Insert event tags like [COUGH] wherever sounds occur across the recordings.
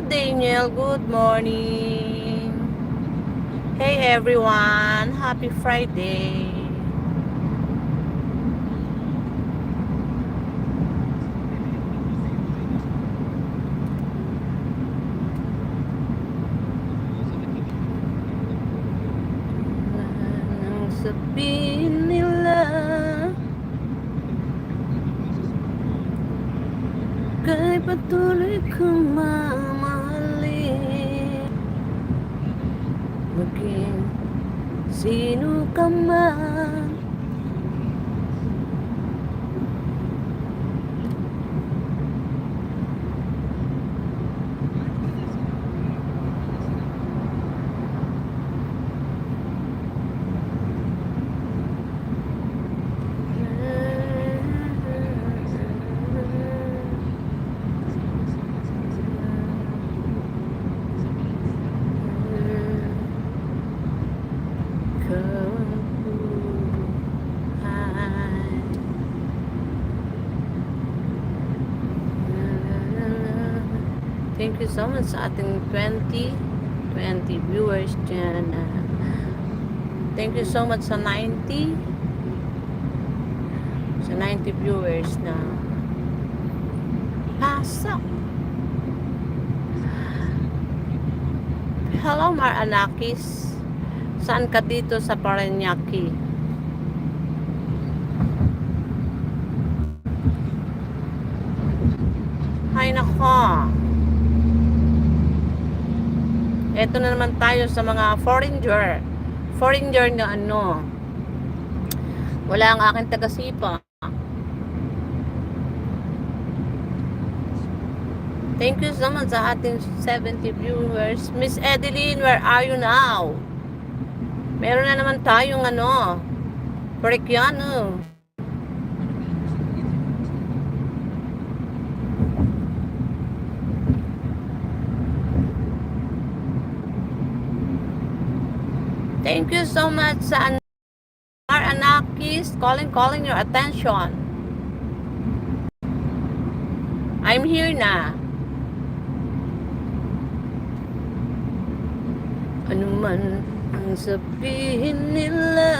Daniel. Good morning. Hey, everyone. Happy Friday. Nang sabihin nila Kay patuloy kong mamahalin Maging sino ka man Thank you so much sa ating 20 20 viewers dyan. ah. Thank you so much sa 90 sa 90 viewers na pasok. Hello, Mar Anakis. Saan ka dito sa Paranaque? Hay nako. Ito na naman tayo sa mga foreigner. Foreigner na ano. Wala ang aking taga-sipa. Thank you so much sa ating 70 viewers. Miss Edeline, where are you now? Meron na naman tayong ano, Perikiano. Thank you so much sa Mar Anakis calling calling your attention. I'm here na. Ano man ang sabihin nila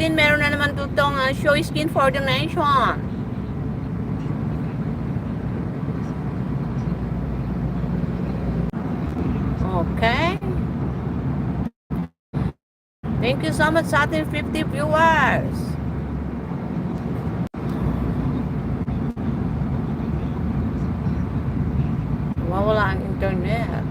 Edeline, meron na naman uh, show skin for the nation. Okay. Thank you so much sa ating 50 viewers. Wawala ang internet.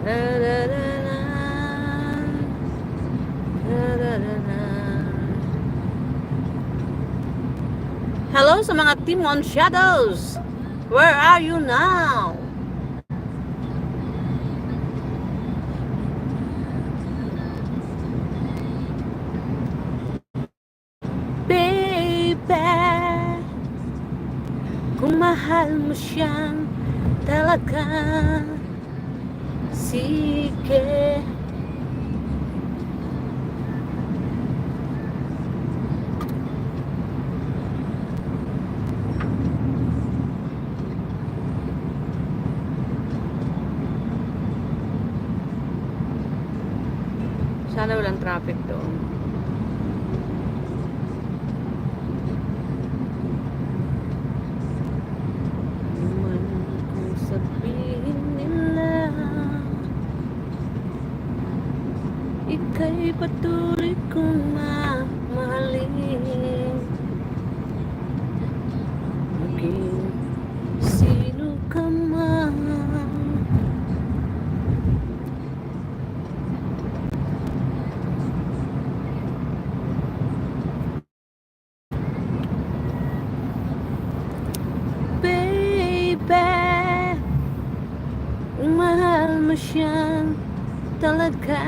Hello sa mga team on shadows. Where are you now? Baby, kung mahal mo siyang talaga, Sana walang traffic doon. Man kung sabihin nila Ika'y patuloy kong mamahalin Maging sino ka man Baby Kung mahal mo siya talaga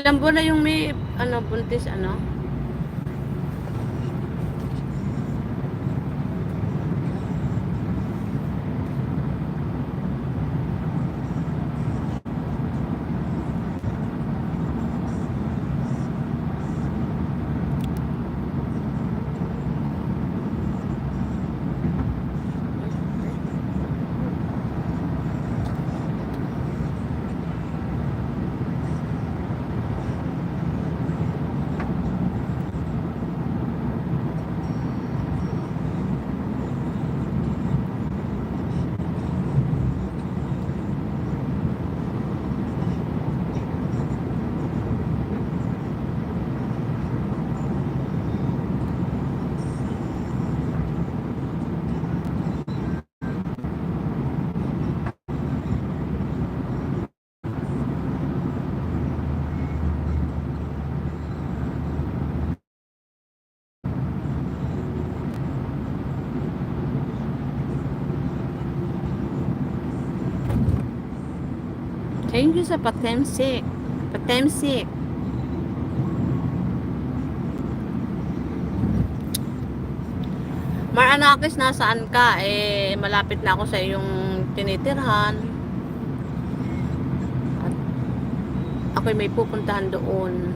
Ilang buwan na yung may ano buntis ano? Thank you sa patemsik. Patemsik. Maranakis, nasaan ka? Eh, malapit na ako sa iyong tinitirhan. At ako'y may pupuntahan doon.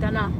Malapit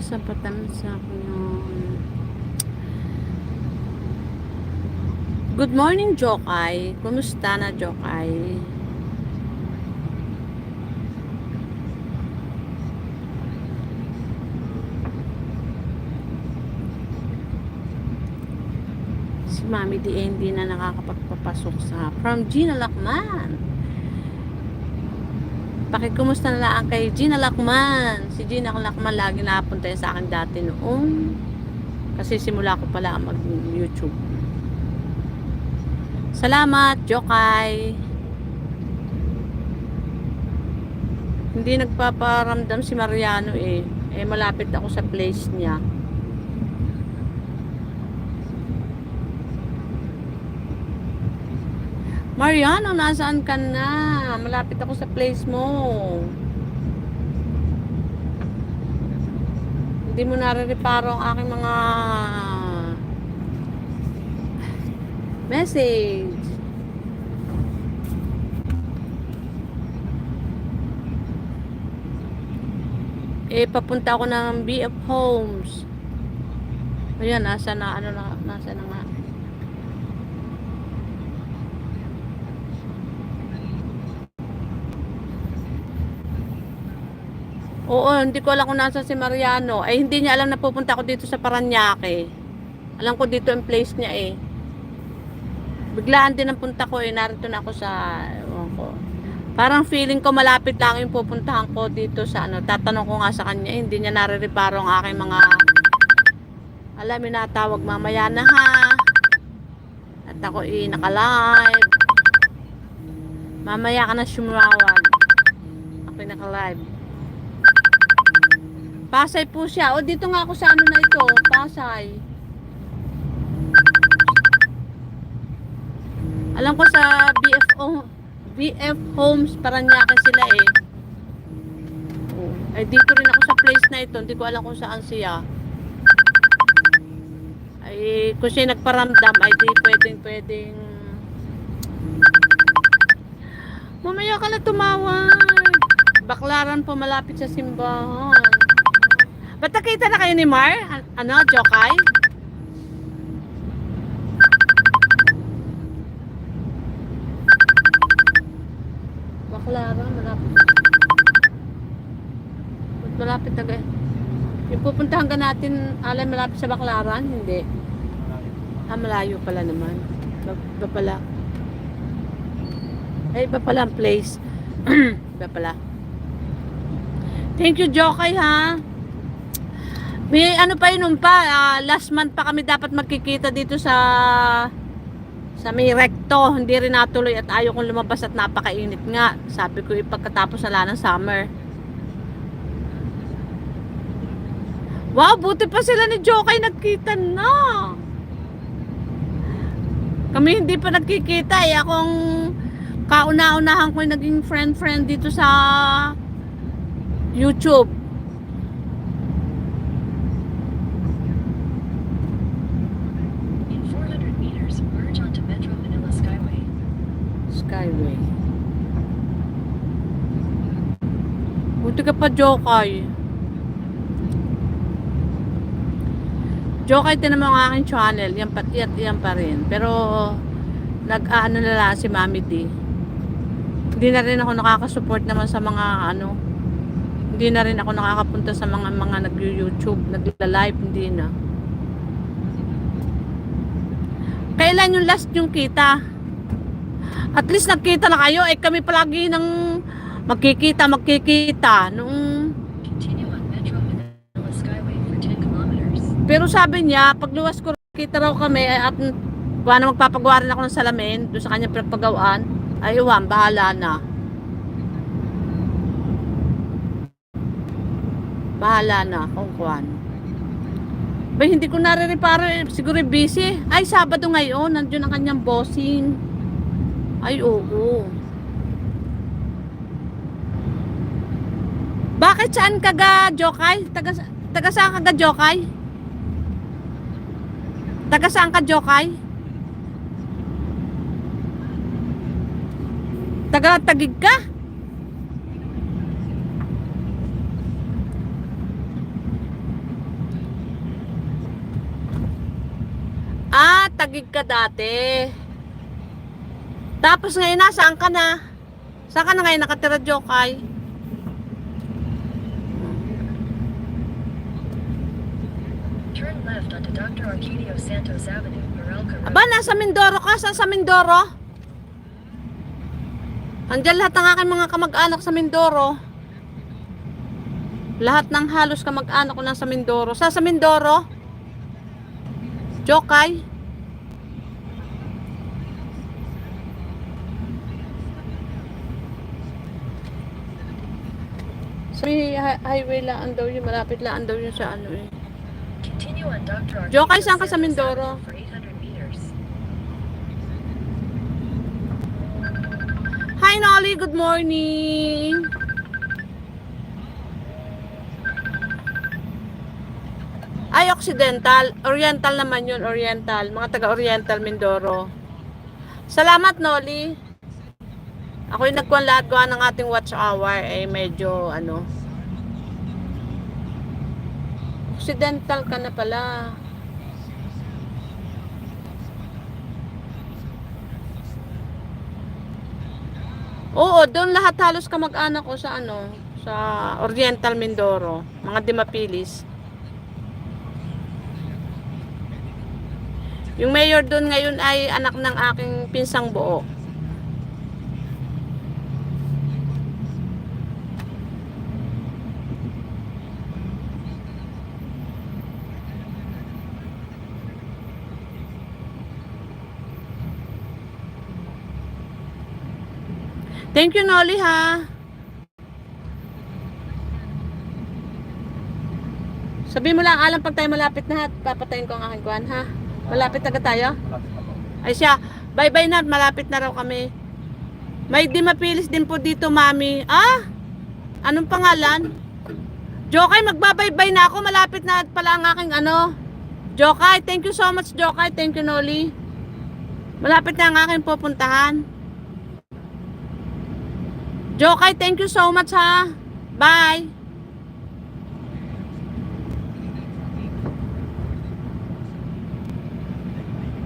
sa patansak nyo. Good morning, Jokay. Kumusta na, Jokay? Si Mami hindi na nakakapagpapasok sa from Gina Lakman. Pakikumusta na lang kay Gina Lakman. Si Gina Lakman lagi napunta sa akin dati noong kasi simula ko pala mag-YouTube. Salamat, Jokay. Hindi nagpaparamdam si Mariano eh. Eh malapit ako sa place niya. Mariano, nasaan ka na? Malapit ako sa place mo. Hindi mo nare-reparo ang aking mga message. Eh, papunta ako ng BF Homes. Ayan, nasa na, ano na, nasa na nga. Oo, hindi ko alam kung nasa si Mariano. Ay, hindi niya alam na pupunta ako dito sa Paranaque. Alam ko dito ang place niya eh. Biglaan din ang punta ko eh. Narito na ako sa... ewan ko. Parang feeling ko malapit lang yung pupuntahan ko dito sa ano. Tatanong ko nga sa kanya, eh, hindi niya nare-reparo ang aking mga... Alam, minatawag mamaya na ha. At ako eh, naka-live. Mamaya ka na sumawag. Ako eh, naka-live. Pasay po siya. O dito nga ako sa ano na ito, Pasay. Alam ko sa BFO, BF Homes Paranaque sila eh. Oh. Ay dito rin ako sa place na ito. Hindi ko alam kung saan siya. Ay kung siya nagparamdam ay di pwedeng pwedeng Mamaya ka na tumawag. Baklaran po malapit sa simbahan. Ba't nakita na kayo ni Mar? An- Ano, Jokay? Baklaran, malapit. Ba't malapit na kayo? Yung pupuntahan ka natin, alam malapit sa Baklaran? Hindi. Ah, malayo pala naman. Ba, ba pala? Ay, iba pala ang place. [CLEARS THROAT] iba pala. Thank you, Jokay, ha? May ano pa yun pa, ah, last month pa kami dapat magkikita dito sa sa may recto. Hindi rin natuloy at ayaw kong lumabas at napakainit nga. Sabi ko, ipagkatapos na lang ng summer. Wow, buti pa sila ni Jokay nagkita na. Kami hindi pa nagkikita eh. Akong kauna-unahan ko yung naging friend-friend dito sa YouTube. Jokay. Jokay din ang aking channel. Yan pa, yan, yan pa rin. Pero, nag-ano na lang si Mami D. Hindi na rin ako nakakasupport naman sa mga ano. Hindi na rin ako nakakapunta sa mga mga nag-YouTube, nagla-live, hindi na. Kailan yung last yung kita? At least nagkita na kayo. Eh kami palagi ng magkikita, magkikita. Nung... Continue on Metro Manila Skyway for 10 kilometers. Pero sabi niya, pagluwas ko, kita raw kami eh, at kuha na magpapagawa rin ako ng salamin doon sa kanyang pinagpagawaan. Ay, iwan, bahala na. Bahala na kung kuhan. Ba, hindi ko nare-reparo. eh. Siguro busy. Ay, Sabado ngayon. Nandiyon ang kanyang bossing. Ay, oo. Bakit saan ka ga, Jokay? Taga, taga saan ka ga, Jokay? Taga saan ka, Jokay? Taga tagig ka? Ah, tagig ka dati. Tapos ngayon nasaan ka na? Saan ka na ngayon nakatira, Jokay? Dr. Arcadio Santos Avenue, Meralco. Aba, nasa Mindoro ka? Saan sa Mindoro? Andiyan lahat ng aking mga kamag-anak sa Mindoro. Lahat ng halos kamag-anak ko nasa Mindoro. Sa sa Mindoro? Jokay? Sa highway laan daw yun, malapit laan daw yun sa ano eh. Continue on Dr. Arcadio Jokay, saan ka sa Mindoro? Avenue for 800 meters. Hi Nolly, good morning. Ay, Occidental. Oriental naman yun, Oriental. Mga taga-Oriental, Mindoro. Salamat, Nolly. Ako yung nagkuhan lahat gawa ng ating watch hour. Eh, medyo, ano. Occidental ka na pala. Oo, doon lahat halos kamag-anak ko sa ano, sa Oriental Mindoro, mga Dimapilis. Yung mayor doon ngayon ay anak ng aking pinsang buo. Thank you, Nolly, ha. Sabi mo lang, alam pag tayo malapit na, papatayin ko ang aking kuhan, ha? Malapit na tayo? Ay siya, bye-bye na, malapit na raw kami. May di mapilis din po dito, mami. Ah? Anong pangalan? Jokay, magbabay-bye na ako. Malapit na pala ang aking ano. Jokay, thank you so much, Jokay. Thank you, Noli. Malapit na ang aking pupuntahan. Jokay, thank you so much, ha. Bye.